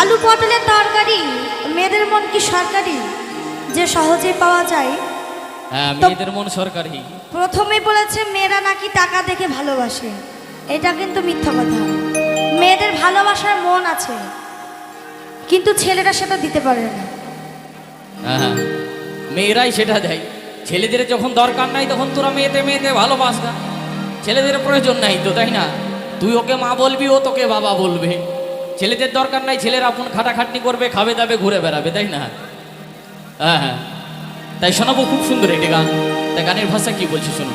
আলু পটলের তরকারি মেয়েদের মন কি সরকারি? যে সহজে পাওয়া যায়। হ্যাঁ মেয়েদের মন সরকারি। প্রথমে বলেছে মেয়েরা নাকি টাকা দেখে ভালোবাসে। এটা কিন্তু মিথ্যা কথা। মেয়েদের ভালোবাসার মন আছে কিন্তু ছেলেরা সেটা দিতে পারে না। হ্যাঁ হ্যাঁ। মেয়েরাই সেটা দেয়। ছেলেদের যখন দরকার নাই তখন তোরা মেয়েতে মেয়েতে ভালোবাস না। ছেলেদের প্রয়োজন নাই তো তাই না? তুই ওকে মা বলবি ও তোকে বাবা বলবে। ছেলেদের দরকার নাই ছেলের আপন খাটাখাটনি করবে খাবে দাবে ঘুরে বেড়াবে তাই না? হ্যাঁ হ্যাঁ। তাই শোনাবো খুব সুন্দর একটি গান। তাই গানের ভাষা কি বলছি শোনো।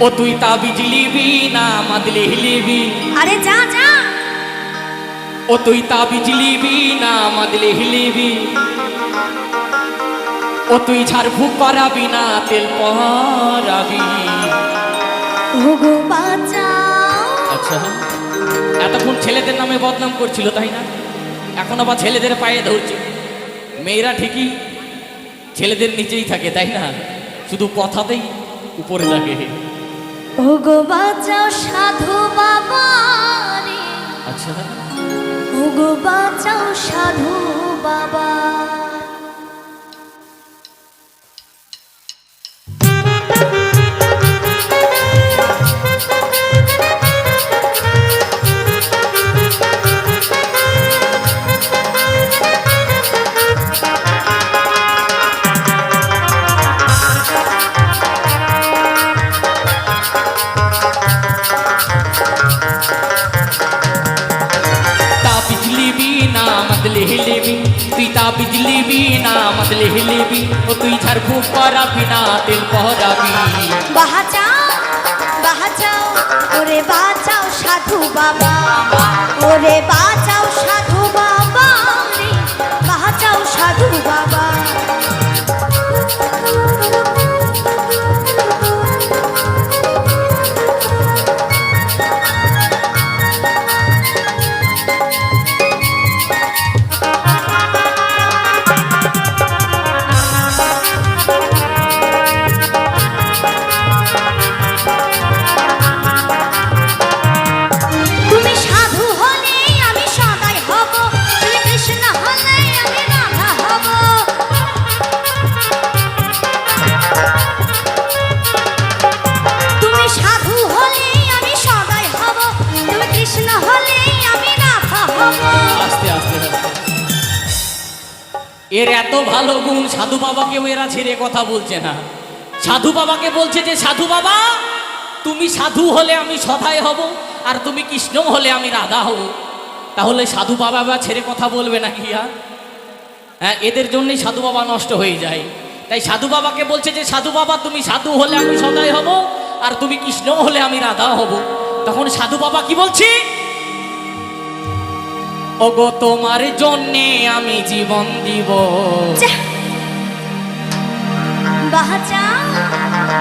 ও তুই তা বিজলিবি না মাদলে হিলিবি? আরে যা যা। ও তুই তা বিজলিবি না মাদলে হিলিবি? ও তুই ঝাড়ফুঁক করাবি না তেল পরাবি? ওগো বাঁচাও আচ্ছা এতক্ষণ ছেলেদের নামে বদনাম করছিল তাই না? এখন আবার ছেলেদের পায়ে ধরছে। মেয়েরা ঠিকই ছেলেদের নিচেই থাকে তাই না? শুধু কথাতেই উপরে থাকে। ওগো বাঁচাও সাধু বাবা আচ্ছা ওগো বাঁচাও সাধু বাবা। তা বিজলি বিনা মতলে হিলিবি ও তুই ঝাড়ফু করাবি বিনা তেল পহরাবি বাহাচাও বাহাচাও ওরে বাঁচাও সাধু বাবা। ওরে বাঁচাও সাধু এর এত ভালো গুণ সাধু বাবাকেও এরা ছেড়ে কথা বলছে না। সাধু বাবাকে বলছে যে, সাধু বাবা, তুমি সাধু হলে আমি সদাই হব, আর তুমি কৃষ্ণ হলে আমি রাধা হব। তাহলে সাধু বাবা বা ছেড়ে কথা বলবে না কি আর? হ্যাঁ এদের জন্যই সাধু বাবা নষ্ট হয়ে যায়। তাই সাধু বাবাকে বলছে যে, সাধু বাবা, তুমি সাধু হলে আমি সদাই হব, আর তুমি কৃষ্ণ হলে আমি রাধা হব। তখন সাধু বাবা কি বলছি? ওগো তোমার জন্যে আমি জীবন দিব! বাঁচাও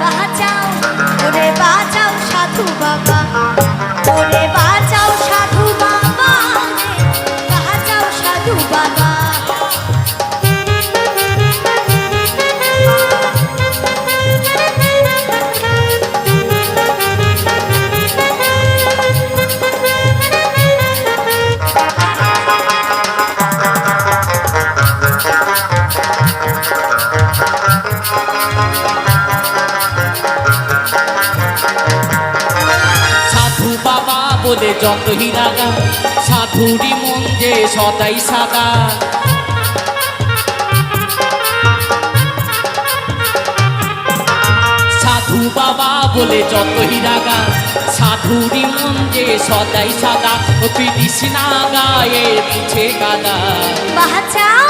বাঁচাও ওরে বাঁচাও সাধু বাবা বলে যত হীরাগা সাধুরি মন যে সদাই সাদা। সাধু বাবা বলে যত হীরাগা সাধুরি মন যে সদাই সাদা। তুই দিস না গায়ে পিছে গাদা বাঁচাও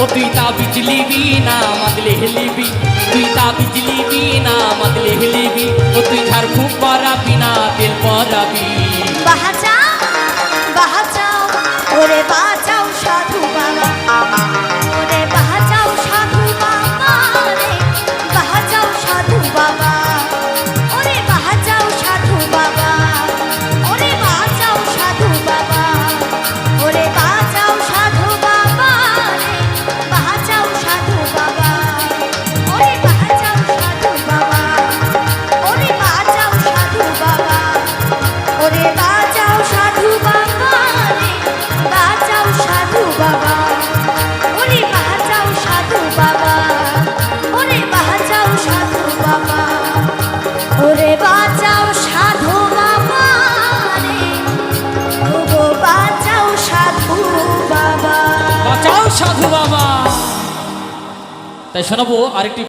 ও তুই তা বিজলি বি না মদলে হিলিবি। তুই তা বিজলি বি না মদলে হিলিবি। ও তুই ঝাড়ফুঁক করাবি না, তেল পরাবি বাঁচাও বাঁচাও ওরে বাঁচাও তাই শোনাবো আরেকটি